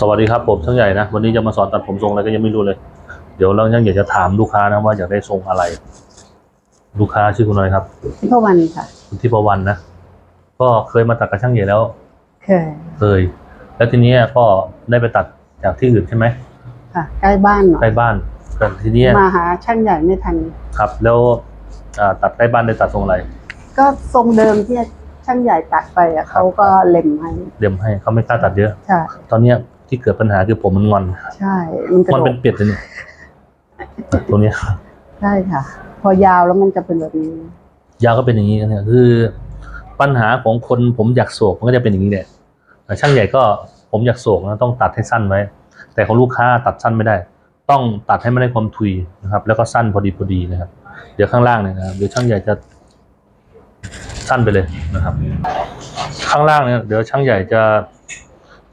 สวัสดีครับผมช่างใหญ่นะวันนี้จะมาสอนตัดผมทรงอะไรก็ยังไม่รู้เลย เดี๋ยวเราช่างใหญ่จะถามลูกค้านะว่าอยากได้ทรงอะไร ลูกค้าชื่อคุณอะไรครับทิพวันค่ะคุณทิพวรรณนะก็เคยมาตัดกับช่างใหญ่แล้ว เคยเคย แล้วทีเนี้ยก็ได้ไปตัดจากที่อื่นใช่ไหมค่ะใกล้บ้านหน่อใกยล้บ้านแต่ทีเนี้ยมาหาช่างใหญ่ไม่ทันครับ แล้วอ่าตัดใกล้บ้านได้ตัดทรงอะไร ก็ทรงเดิมที่ ช่างใหญ่ตัดไปอะเขาก็เล็มให้เดี๋ยวให้เขาไม่กล้าตัดเยอะ ใช่ ตอนเนี้ยที่เกิดปัญหาคือผมมันงอน ใช่มันกระงอนโดเป็นดเป็ดเลยเนี่ยตรงเนี้ย ใช่ค่ะ พอยาวแล้วมันจะเป็นแบบนี้ ยาวก็เป็นอย่างนี้นะเนี่ยคือ ปัญหาของคนผมอยากโศกมันก็จะเป็นอย่างนี้แหละแต่ช่างใหญ่ก็ผมอยากโศกนะต้องตัดให้สั้นไว้ แต่ของลูกค้าตัดสั้นไม่ได้ ต้องตัดให้มันได้ความทุยนะครับ แล้วก็สั้นพอดีพอดีนะครับ เดี๋ยวข้างล่างเนี่ยนะครับเดี๋ยวช่างใหญ่จะ สั้นไปเลยนะครับ ข้างล่างเนี่ยเดี๋ยวช่างใหญ่จะ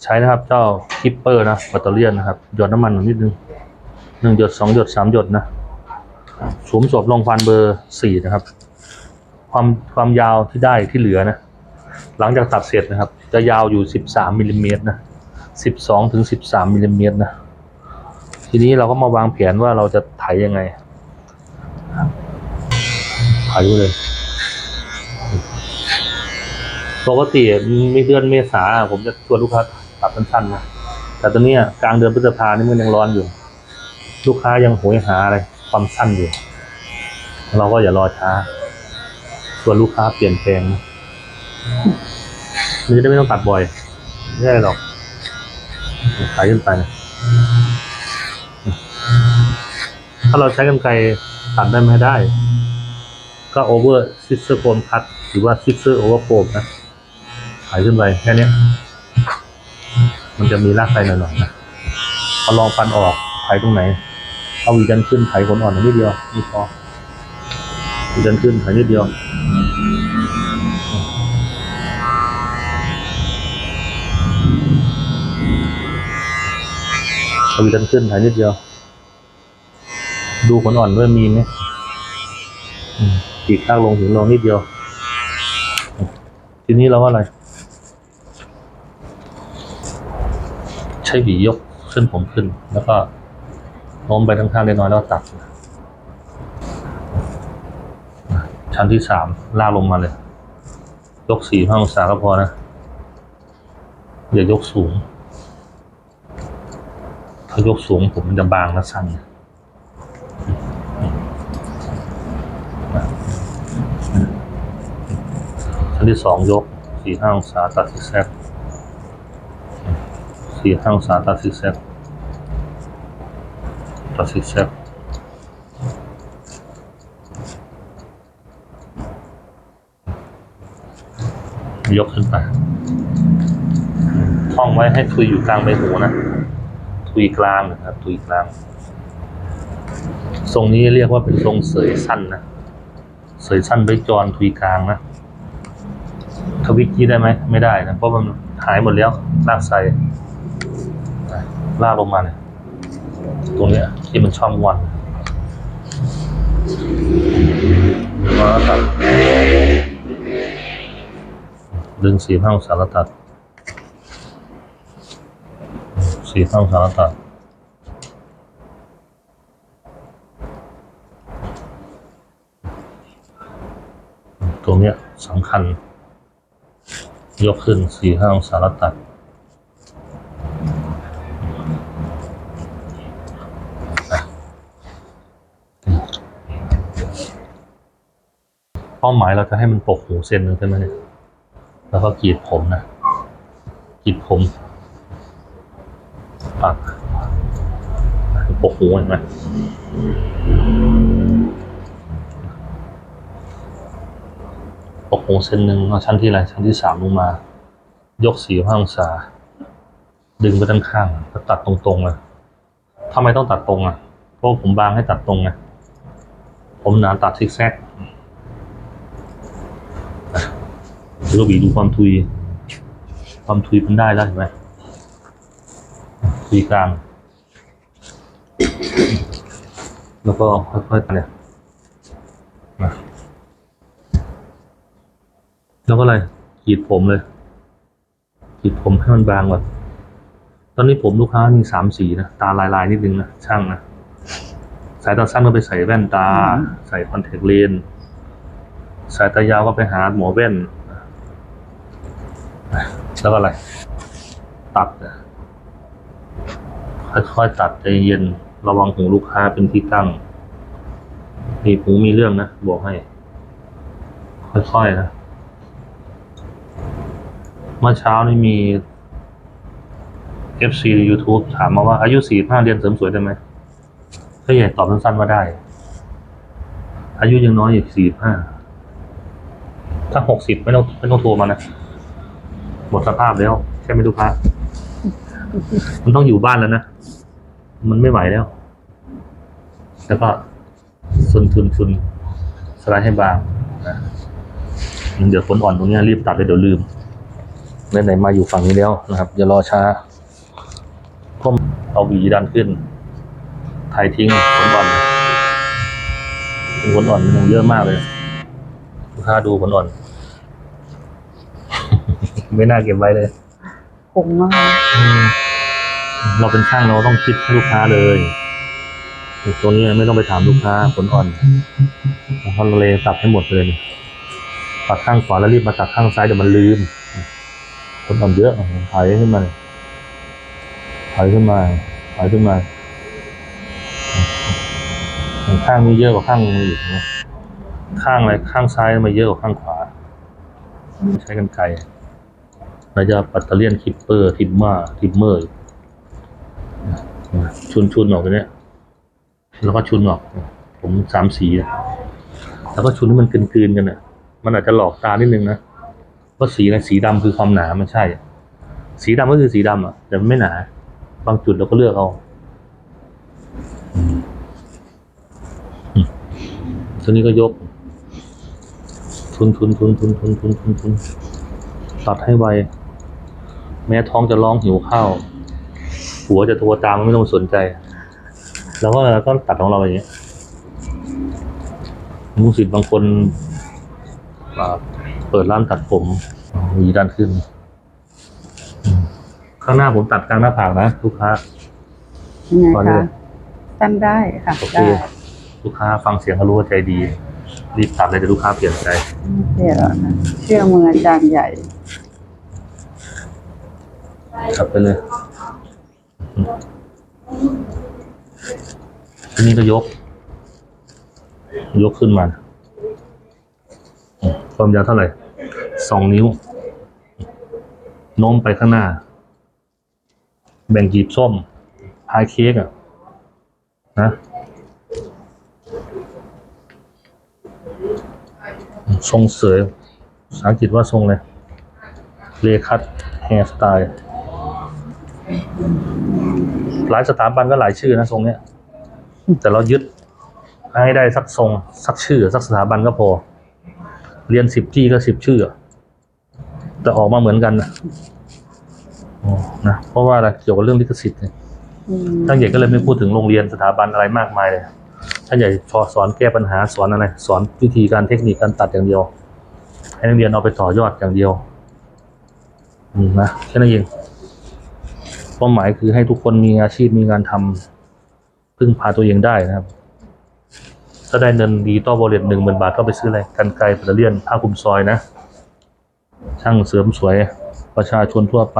ใช้นะครับ เจ้าคิปเปอร์นะแบตเตอรี่นะครับหยดน้ำมันนิดนึงหนึ่งหยดสองหยดสามหยดนะสวมศพลงฟันเบอร์สี่นะครับ ความความยาวที่ได้ที่เหลือนะ หลังจากตัดเสร็จนะครับ จะยาวอยู่13มิลลิเมตรนะ12ถึง13มิลลิเมตรนะ ทีนี้เราก็มาวางแผนว่าเราจะไถยังไงไถเลย ปกติไมีเดือนเมษาผมจะชวนลูกค้าตัดสั้นๆนะแต่ตอนนี้กลางเดือนพฤษภานี่มันยังร้อนอยู่ ลูกค้ายังโหยหาอะไรความสั้นอยู่ เราก็อย่ารอช้าส่วนลูกค้าเปลี่ยนแปลงนะมันจะได้ไม่ต้องตัดบ่อยไม่ได้หรอกขายขึ้นไปนะถ้าเราใช้กรรไกรตัดได้ไม่ได้ ก็โอเวอร์ซิสเซอร์โฟนคัตหรือว่าซิสเซอร์โอเวอร์โฟมนะ ขายขึ้นไปแค่นี้มันจะมีรากไฟหน่อยๆนะพอลองฟันออกไถตรงไหน เอาวีดันขึ้นไถขนอ่อนนิดเดียวนี่พอวีดันขึ้นไถนิดเดียวเอาวีดันขึ้นถ่ายนิดเดียว ดูขนอ่อนด้วยมีไหมอืมปีกข้างลงถึงลงนิดเดียว ทีนี้เราก็อะไร ใช้หวียกเส้นผมขึ้น แล้วก็โน้มไปข้างๆเล็กน้อยแล้วตัดชั้นที่สามลากลงมาเลย ยกสี่ห้าองศาก็พอนะ อย่ายกสูง ถ้ายกสูงผมมันจะบางและสั้นชั้นที่สองยกสี่ห้าองศาตัดซิกแซก สี่ห้องศาตัดซิกแซกตัดซิกแซกยกขึ้นไปท่องไว้ให้ทุยอยู่กลางใบหูนะ ทุยกลางนะครับ ทุยกลาง ทรงนี้เรียกว่าเป็นทรงเสยสั้นนะ เสยสั้นไว้จรทุยกลางนะทวิกกี้ได้ไหม ไม่ได้นะ เพราะมันหายหมดแล้วลากใส่ ลากลงมาเนี่ยตรงเนี้ยที่มันช่องวันมาตัดดึงสี่ห้าองศาแล้วตัดสี่ห้าองศาแล้วตัดตรงเนี้ยสำคัญ ยกขึ้นสี่ห้าองศาแล้วตัด ป้าหมายเราจะให้มันปกหูเส้นหนึ่งใช่ไหมเนี่ยแล้วก็กรีดผมนะกรีดผมปักปกหูเห็นไหมปกหูเส้นหนึ่งเอาชั้นที่อะไรชั้นที่สามลงมา ยกสี่ห้าองศา ดึงไปด้านข้างแล้วตัดตรงๆเลยทำไมต้องตัดตรงอะ เพราะผมบางให้ตัดตรงไงผมหนาตัดซิกแซก ดูบีดูความทุย ความทุยมันได้แล้วเห็นไหมคุยกลาง แล้วก็ค่อยๆเนี่ยนะแล้วก็อะไรกรีดผมเลยกรีดผมให้มันบางแบบตอนนี้ผมลูกค้ามีสามสีนะตาลายลายๆนิดนึงนะช่างนะสายตาสั้นก็ไปใส่แว่นตา ใส่คอนแทคเลนส์สายตายาวก็ไปหาหมอแว่น แล้วก็อะไร ตัดค่อยๆตัดใจเย็นระวังหูลูกค้าเป็นที่ตั้งมีหูมีเรื่องนะบอกให้ ค่อยๆนะเมื่อเช้านี่มี FC YouTube ถามมาว่าอายุ45เรียนเสริมสวยได้ไหมถ้าใหญ่ตอบสั้นๆว่าได้ อายุยังน้อยอยู่45ถ้า60ไม่ต้องไม่ต้องโทรมานะ หมดสภาพแล้ว ใช่ไหมลูกค้ามันต้องอยู่บ้านแล้วนะ มันไม่ไหวแล้ว แล้วก็ซุนทุนทุนสไลด์ให้บางนะเดี๋ยวฝนอ่อนตรงนี้รีบตัดเลยเดี๋ยวลืมไหนๆมาอยู่ฝั่งนี้แล้วนะครับอย่ารอช้าก้มเอาหวีดันขึ้นถ่ายทิ้งฝนอ่อนฝนอ่อนมันยังเยอะมากเลยลูกค้าดูฝนอ่อน ไม่น่าเก็บไว้เลยคงมากอืมเราเป็นช่างเราต้องคิดให้ลูกค้าเลยตัวนี้ไม่ต้องไปถามลูกค้าผลอ่อนเพราะเราเลยตัดให้หมดเลยตัดข้างขวาแล้วรีบมาตัดข้างซ้ายเดี๋ยวมันลืมผลอ่อนเยอะถอยขึ้นมาถอยขึ้นมาถอยขึ้นมาข้างนี้เยอะกว่าข้างนี้อีกนะข้างอะไรข้างซ้ายมาเยอะกว่าข้างขวา ใช้กันไกร เราจะปัตเตอร์เลียนคิปเปอร์ทิมมาทิมเมอร์ชุนชุนๆออกตรงเนี้ยแล้วก็ชุนออก ผมสามสีอะแล้วก็ชุนให้มันกลืนๆกันอะ มันอาจจะหลอกตานิดนึงนะว่าสีอะไรสีดำคือความหนาไม่ใช่ สีดำก็คือสีดำอะ แต่มันไม่หนา บางจุดเราก็เลือกเอาอืมอืมตัวนี้ก็ยก ทุนทุนทุนทุนทุนทุนทุนทุนตัดให้ไว แม้ท้องจะร้องหิวข้าวหัวจะโทรตามไม่ต้องสนใจ แล้วก็เราก็ตัดของเราอย่างเงี้ยลูกศิษย์บางคนอ่าเปิดร้านตัดผมหวีด้านขึ้นอืมข้างหน้าผมตัดกลางหน้าผากนะลูกค้ายังไงตอนนี้คะตั้งได้ค่ะโอเคได้ลูกค้าฟังเสียงก็รู้ว่าใจดี รีบตัดเลยเดี๋ยวลูกค้าเปลี่ยนใจเดี๋ยวนะเชื่อมืออาจารย์ใหญ่ ตัดไปเลยอืมทีนี้ก็ยก ยกขึ้นมา ความยาวเท่าไหร่ สองนิ้ว โน้มไปข้างหน้า แบ่งกีบส้ม พายเค้กอะ นะทรงเสยภาษาอังกฤษว่าทรงเลยเลคัตแฮร์สไตล์ หลายสถาบันก็หลายชื่อนะทรงเนี้ยแต่เรายึดให้ได้สักทรงสักชื่อ สักสถาบันก็พอ เรียนสิบที่ก็สิบชื่ออะแต่ออกมาเหมือนกันนะอ๋อนะเพราะว่าอะไรเกี่ยวกับเรื่องลิขสิทธิ์เนี่ยอืมท่านใหญ่ก็เลยไม่พูดถึงโรงเรียนสถาบันอะไรมากมายเลยท่านใหญ่พอสอนแก้ปัญหาสอนอะไร สอนวิธีการเทคนิคการตัดอย่างเดียว ให้นักเรียนเอาไปต่อยอดอย่างเดียวอืมนะแค่นั้นเอง เป้าหมายคือให้ทุกคนมีอาชีพมีงานทำพึ่งพาตัวเองได้นะครับ ถ้าได้เงินดีต่อบริเวณหนึ่งหมื่นบาทก็ไปซื้ออะไรกันไกลปัตเรียนผ้าคลุมซอยนะ ช่างเสริมสวยประชาชนทั่วไป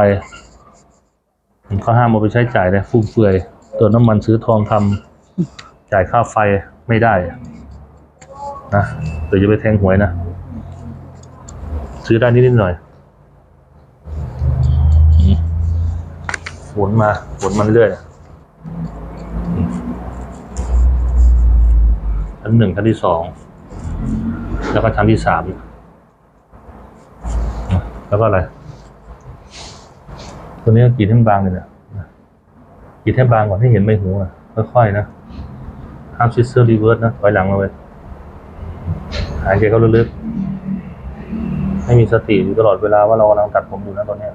เขาห้ามเอาไปใช้จ่ายเลยฟุ่มเฟือยเติมน้ำมันซื้อทองคำจ่ายค่าไฟไม่ได้นะเดี๋ยวจะไปแทงหวยนะ ซื้อได้นิดๆหน่อย ฝนมาฝนมันเรื่อยชั้นหนึ่งชั้นที่สองแล้วก็ชั้นที่สามแล้วก็อะไร ตัวนี้ก็กรีดให้บางเลยเนี่ยกรีดให้บางก่อนให้เห็นใบหูอะค่อยๆนะห้ามชิดเซอร์รีเวิร์สนะถอยหลังมาเลยหายใจเข้าลึกๆให้มีสติอยู่ตลอดเวลาว่าเรากำลังตัดผมอยู่นะตอนเนี้ย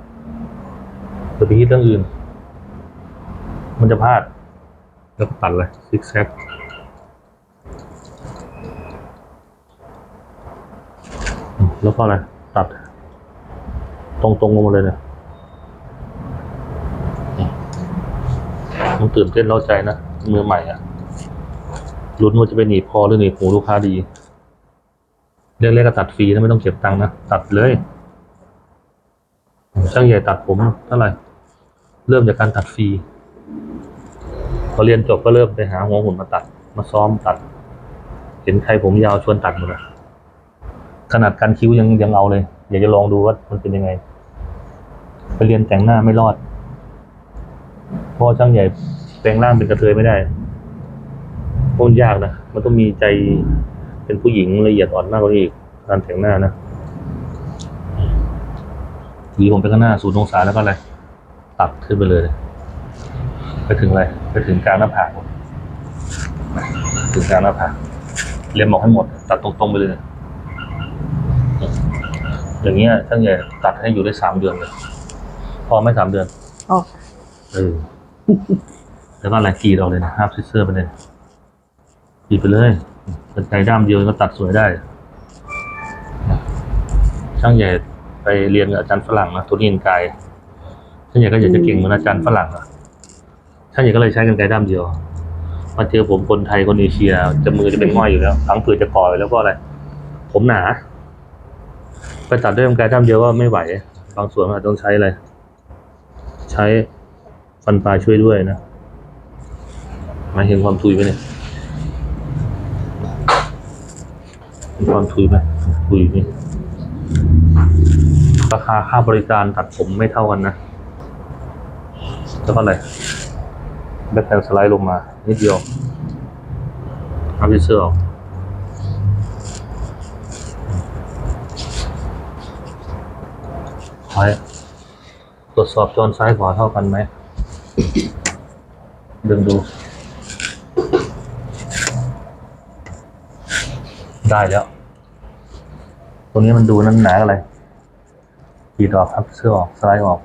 อย่าไปคิดเรื่องอื่น มันจะพลาดแล้วก็ตัดเลยซิกแซกแล้วก็อะไร ตัด ตรงๆลงมาเลยเนี่ยมันตื่นเต้นเร้าใจนะมือใหม่อะลุ้นว่าจะไปหนีบคอหรือหนีบหูลูกค้าดีเรียกๆก็ตัดฟรีนะไม่ต้องเก็บตังค์นะ ตัดเลยช่างใหญ่ตัดผมเท่าไหร่ เริ่มจากการตัดฟรี พอเรียนจบก็เริ่มไปหาหัวหุ่นมาตัด มาซ้อมตัด เห็นใครผมยาวชวนตัดหมดเลยขนาดการคิ้วยังยังเอาเลย อยากจะลองดูว่ามันเป็นยังไง ไปเรียนแต่งหน้าไม่รอดเพราะช่างใหญ่แปลงร่างเป็นกระเทยไม่ได้เพราะมันยากนะ มันต้องมีใจเป็นผู้หญิงละเอียดอ่อนมากกว่านี้อีกการแต่งหน้านะหวีผมไปข้างหน้าศูนย์องศาแล้วก็อะไร ตัดขึ้นไปเลย ไปถึงอะไรไปถึงกลางหน้าผากผมถึงกลางหน้าผากเลียมออกให้หมด ตัดตรงๆไปเลย อย่างเงี้ยช่างใหญ่ตัดให้อยู่ได้สามเดือนเลยพอไหม่สามเดือนอ๋อเออแล้วก็อะไรกรีดออกเลยนะห้าบซิเซอร์ไปเลยกรีดไปเลยเป็นไกด้ามเดียวก็ตัดสวยได้ ช่างใหญ่ไปเรียนกับอาจารย์ฝรั่งนะโทนี่อินกายช่างใหญ่ก็อยากจะเก่งเหมือนอาจารย์ฝรั่งอะ ช่างใหญ่ก็เลยใช้กันไกด้ามเดียวมาเจอผมคนไทยคนเอเชียจะมือจะเป็นง่อยอยู่แล้วทั้งผือจะก่อยแล้วก็อะไร ผมหนา ไปตัดด้วยกันไกด้ามเดียวก็ไม่ไหว บางส่วนอาจจะต้องใช้อะไร ใช้ฟันปลาช่วยด้วยนะมาเห็นความทุยไหมเนี่ยเห็นความทุยไหมทุยนี่ราคาค่าบริการตัดผมไม่เท่ากันนะ แล้วก็อะไร แบ็คแพนสไลด์ลงมา นิดเดียวเอาพิเซอร์ออกไว้ตรวจสอบจอซ้ายขวาเท่ากันไหมดึงดู ได้แล้ว ตรงนี้มันดูนั่นหนาอะไรขีดออกครับเสื้อออก สไลด์ออก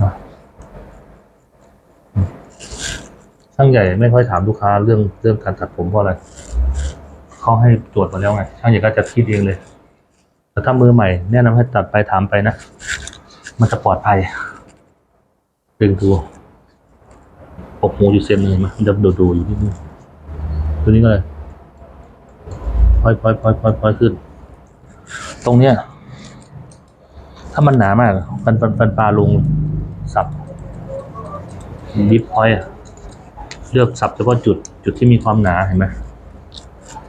นะอืม ช่างใหญ่ไม่ค่อยถามลูกค้าเรื่องเรื่องการตัดผมเพราะอะไรเขาให้ตรวจมาแล้วไง ช่างใหญ่ก็จะคิดเองเลยแต่ถ้ามือใหม่ แนะนำให้ตัดไปถามไปนะ มันจะปลอดภัย ดึงดูปกหูอยู่เซนเห็นไหมมันจะดูดูๆอยู่นิดนึงตัวนี้ก็เลยพอยพอยพอยพอยพอยขึ้น ตรงเนี้ย ถ้ามันหนามากปันปันปันปลาลงสับดิฟพอยอะ เลือกสับเฉพาะจุดจุดที่มีความหนาเห็นไหม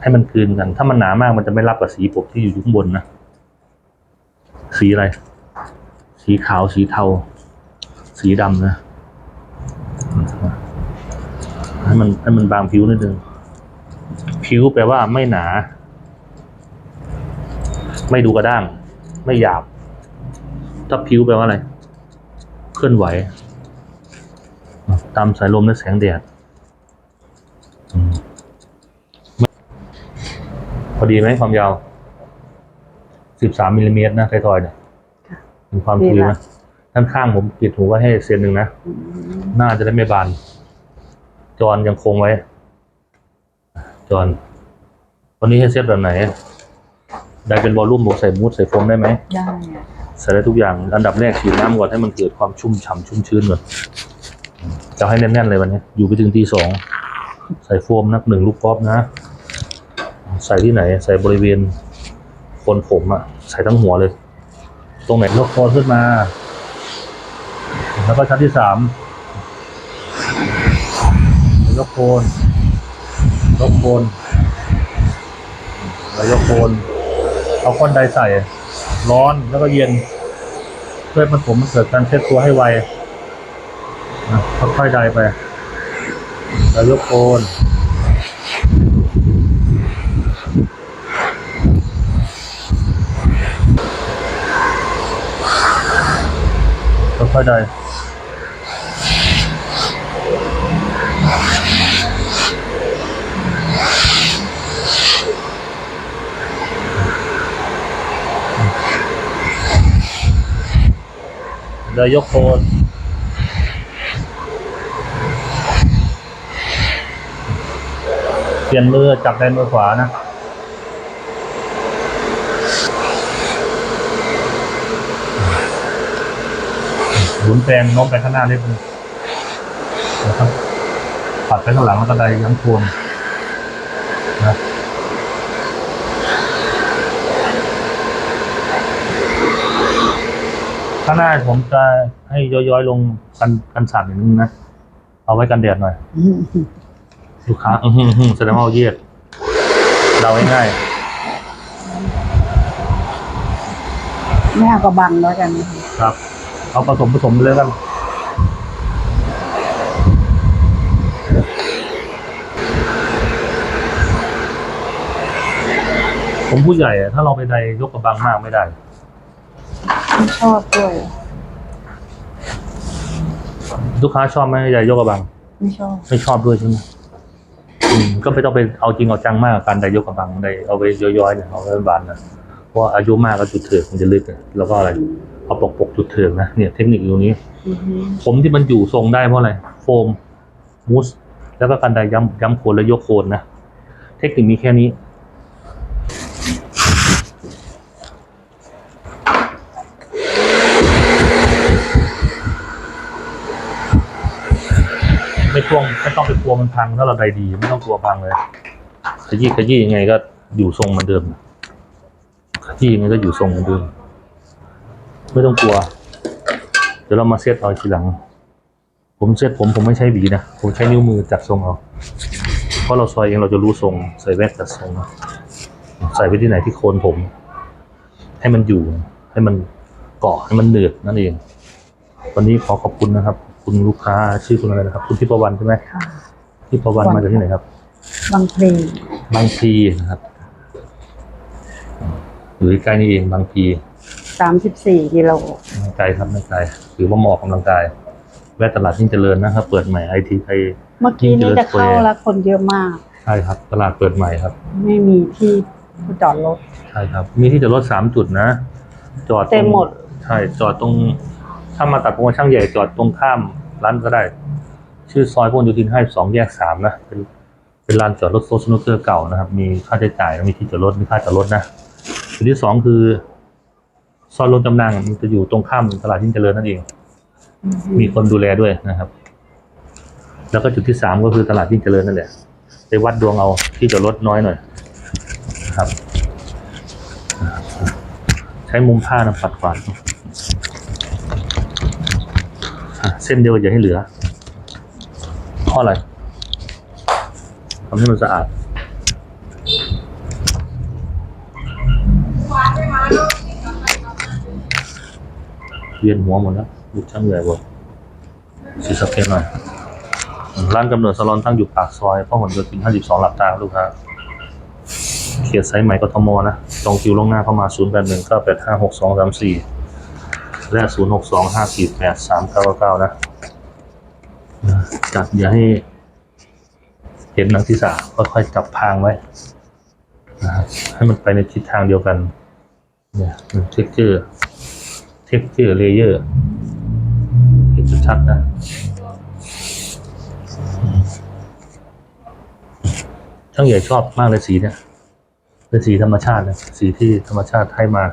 ให้มันคืนกัน ถ้ามันหนามากมันจะไม่รับกับสีผมที่อยู่ข้างบนนะ สีอะไร สีขาวสีเทา สีดำนะ ให้มันให้มันบางผิวนิดนึงผิวแปลว่าไม่หนา ไม่ดูกระด้าง ไม่หยาบ ถ้าผิวแปลว่าอะไร เคลื่อนไหว ตามสายลมและแสงแดดอืมพอ ดีไหมความยาวสิบสามมิลลิเมตรนะไททอยเนี่ยมีความทุยนะด้านข้างผมปิดหูไว้ให้เซนหนึ่งนะอืมหน้าจะได้ไม่บาน จอนยังคงไว้ จอนวันนี้ให้เซตแบบไหน ได้เป็นวอลลุ่มบวกใส่มูสใส่โฟมได้ไหมได้อะใส่ได้ทุกอย่าง อันดับแรกฉีดน้ำก่อนให้มันเกิดความชุ่มฉ่ำชุ่มชื้นก่อนจะให้แน่นๆเลยวันนี้ อยู่ไปถึงตีสองใส่โฟมนับหนึ่งลูกกอล์ฟนะ ใส่ที่ไหน ใส่บริเวณโคนผมอะใส่ทั้งหัวเลย ตรงไหนยกคอขึ้นมา แล้วก็ชั้นที่สามยกโคนยกโคนแล้วยกโคนเอาก้อนใดใส่ ร้อนแล้วก็เย็น เพื่อให้มันผมมันเกิดการเช็ดตัวให้ไวนะค่อยๆใดไปแล้วยกโคน ค่อยๆใดแล้วยกโคนเปลี่ยนมือจับในมือขวานะ หมุนแปลงโน้มไปข้างหน้าเล็บนึงนะครับปัดไปข้างหลังแล้วก็ได้ย้ำโคนนะข้างหน้าผมจะให้ย้อยๆลงกันกันสั่นนิดนึงนะเอาไว้กันแดดหน่อยลูกค้าอือหือหือแสดงว่าเอาเยียดเดาง่ายแม่ก็บังแล้วกัน ครับ เอาผสมผสมไปเลยกัน ผมผู้ใหญ่อะถ้าเราไปใดยกกระบังมากไม่ได้ไม่ชอบด้วย ลูกค้าชอบไหมใหญ่ยกกระบัง ไม่ชอบ ไม่ชอบด้วยใช่ไหมอืมก็ไม่ต้องไปเอาจริงเอาจังมากกับการไดยกกระบังได้เอาไปย้อยๆเนี่ยเอาไว้บานนะเพราะว่าอายุมากก็จุดเถือกมันจะลึกอะแล้วก็อะไร เอาปกปกๆจุดเถือกนะเนี่ยเทคนิคอยู่ตรงนี้อือฮึผมที่มันอยู่ทรงได้เพราะอะไร โฟมมูสแล้วก็การไดย้ำย้ำโคนและยกโคนนะ เทคนิคมีแค่นี้ไม่ต้องไม่ต้องไปกลัวมันพังถ้าเราไดดี ไม่ต้องกลัวพังเลยขยี้ขยี้ยังไงก็อยู่ทรงเหมือนเดิมขยี้ยังไงก็อยู่ทรงเหมือนเดิม ไม่ต้องกลัว เดี๋ยวเรามาเซตเอาทีหลัง ผมเซตผมผมไม่ใช้หวีนะ ผมใช้นิ้วมือจัดทรงเอา เพราะเราซอยเองเราจะรู้ทรง ใส่แว่นจัดทรงใส่ไปที่ไหนที่โคนผม ให้มันอยู่ ให้มันเกาะให้มันเหนืดนั่นเอง วันนี้ขอขอบคุณนะครับ คุณลูกค้าชื่อคุณอะไรนะครับ คุณทิพวรรณใช่ไหมค่ะทิพวรรณมาจากที่ไหนครับ บางพลีบางพลีนะครับหรือใกล้นี่เองบางพลี สามสิบสี่กิโลไม่ไกลครับไม่ไกลถือว่าเหมาะกำลังกาย แวะตลาดยิ่งเจริญนะครับ เปิดใหม่ไอทีไอเมื่อกี้นี้จะเข้าแล้วคนเยอะมาก ใช่ครับ ตลาดเปิดใหม่ครับ ไม่มีที่จอดรถ ใช่ครับ มีที่จอดรถสามจุดนะ จอดตรงเต็มหมด ใช่ จอดตรง ถ้ามาตัดตรงช่างใหญ่จอดตรงข้ามร้านก็ได้ ชื่อซอยพหลโยธินให้สองแยกสามนะ เป็น เป็นลานจอดรถโซสนุกเกอร์เก่านะครับ มีค่าใช้จ่าย มีที่จอดรถ มีค่าจอดรถนะจุดที่สองคือ ซอยรถจำนำมันจะอยู่ตรงข้ามตลาดยิ่งเจริญนั่นเอง มีคนดูแลด้วยนะครับ แล้วก็จุดที่สามก็คือตลาดยิ่งเจริญนั่นแหละไปวัดดวงเอาที่จอดรถน้อยหน่อยนะครับ ใช้มุมผ้านะปัดกวาดอะเส้นเดียวอย่าให้เหลือเพราะอะไรทำให้มันสะอาด เวียนหัวหมดแล้วลูกช่างใหญ่บอกสีสะเก็ตหน่อยร้านกำเนิดสลอนตั้งอยู่ปากซอยพหลโยธิน52 หลับตาครับลูกค้าเขตสายไหม่กทมนะจองคิวล่วงหน้าเข้ามา 0 8 1 9 8 5 6 2 3 4 และ 0 6 2 5 4 8 3 9 9นะ จัดอย่าให้เห็นหนังที่สาค่อยๆจับพางไว้นะครับให้มันไปในทิศทางเดียวกัน เนี่ยเท็กเจอร์ เท็กเจอร์เลเยอร์เห็นชัดๆนะช่างใหญ่ชอบมากเลยสีเนี่ยเป็นสีธรรมชาตินะสีที่ธรรมชาติให้มา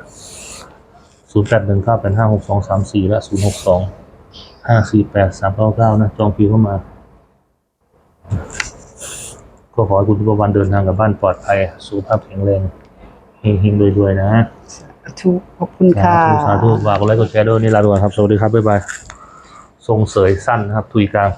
0 8 1 9 8 5 6 2 3 4 และ 0 6 2 5 4 8 3 9 9 นะ จองคิวเข้ามา ก็ขอให้คุณทุกวันเดินทางกลับบ้านปลอดภัย สุขภาพแข็งแรงเฮงๆรวยๆ นะ ทุกขอบคุณค่ะ สาธุฝากกดไลค์กดแชร์ด้วยนี่ลาไปก่อนครับ สวัสดีครับ บ๊ายบาย ทรงเสยสั้นนะครับ ทุยกลาง